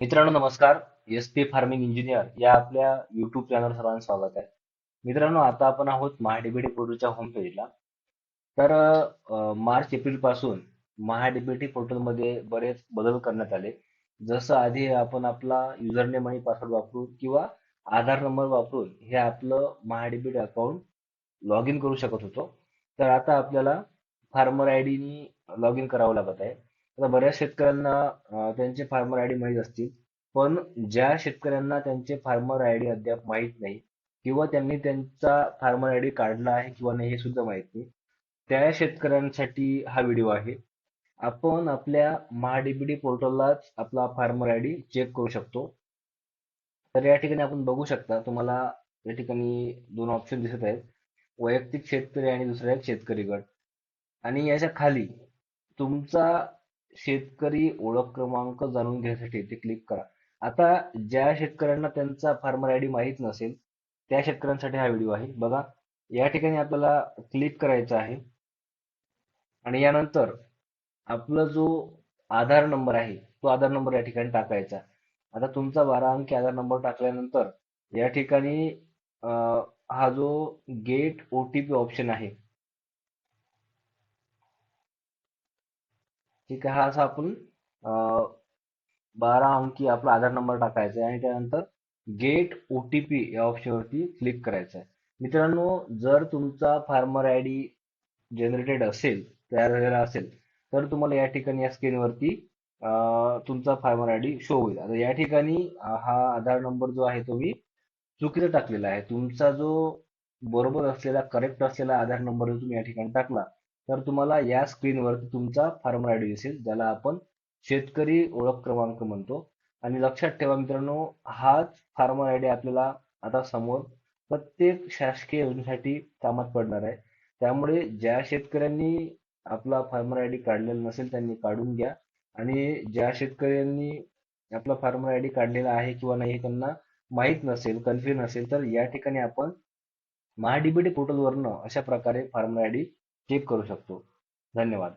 मित्रांनो नमस्कार. S P farming engineer या आपल्या युट्यूब चॅनल सर्वांना स्वागत आहे. मित्रांनो आता आपण आहोत महाडीबीटी पोर्टलच्या होम पेजला तर मार्च एप्रिलपासून महाडीबीटी पोर्टलमध्ये बरेच बदल करण्यात आले. जसं आधी आपण आपला युजर नेम आणि पासवर्ड वापरून किंवा आधार नंबर वापरून हे आपलं महाडीबीटी अकाउंट लॉग इन करू शकत होतो. तर आता आपल्याला फार्मर आय डीनी लॉग इन करावं लागत आहे. आता बऱ्याच शेतकऱ्यांना त्यांचे फार्मर आय डी माहीत असतील. पण ज्या शेतकऱ्यांना त्यांचे फार्मर आय डी अद्याप माहीत नाही किंवा त्यांनी त्यांचा फार्मर आय डी काढला आहे किंवा नाही हे सुद्धा माहीत नाही त्या शेतकऱ्यांसाठी हा व्हिडिओ आहे. आपण आपल्या महाडीबीडी पोर्टललाच आपला फार्मर आय डी चेक करू शकतो. तर या ठिकाणी आपण बघू शकता तुम्हाला या ठिकाणी दोन ऑप्शन दिसत आहेत. वैयक्तिक शेतकरी आणि दुसरा एक शेतकरी गट. आणि याच्या खाली तुमचा शेतकरी ओळख क्रमांक जाणून घेण्यासाठी ते क्लिक करा. आता ज्या शेतकऱ्यांना त्यांचा फार्मर आयडी माहीत नसेल त्या शेतकऱ्यांसाठी हा व्हिडिओ आहे. बघा या ठिकाणी आपल्याला क्लिक करायचं आहे. आणि यानंतर आपला जो आधार नंबर आहे तो आधार नंबर या ठिकाणी टाकायचा. आता तुमचा बारा अंकी आधार नंबर टाकल्यानंतर या ठिकाणी हा जो get O T P option आहे ठीक आहे हा असा आपण बारा अंकी आपला आधार नंबर टाकायचा आहे आणि त्यानंतर गेट ओ टी पी या ऑप्शनवरती क्लिक करायचं आहे. मित्रांनो जर तुमचा फार्मर आय डी जनरेटेड असेल तयार झालेला असेल तर तुम्हाला या ठिकाणी या स्क्रीनवरती तुमचा फार्मर आय डी शो होईल. आता या ठिकाणी हा आधार नंबर जो आहे तो मी चुकीचा टाकलेला आहे. तुमचा जो बरोबर असलेला करेक्ट असलेला आधार नंबर जर तुम्ही या ठिकाणी टाकला तर तुम्हाला या स्क्रीनवर तुमचा फार्मर आय डी दिसेल ज्याला आपण शेतकरी ओळख क्रमांक म्हणतो. आणि लक्षात ठेवा मित्रांनो हाच फार्मर आय डी आपल्याला आता समोर प्रत्येक शासकीय योजनेसाठी कामात पडणार आहे. त्यामुळे ज्या शेतकऱ्यांनी आपला फार्मर आय डी काढलेला नसेल त्यांनी काढून घ्या. आणि ज्या शेतकऱ्यांनी आपला फार्मर आय डी काढलेला आहे किंवा नाही हे त्यांना माहीत नसेल कन्फ्युजन असेल तर या ठिकाणी आपण महाडीबीटी पोर्टलवरनं अशा प्रकारे फार्मर आय डी चेक करू शकतो. धन्यवाद.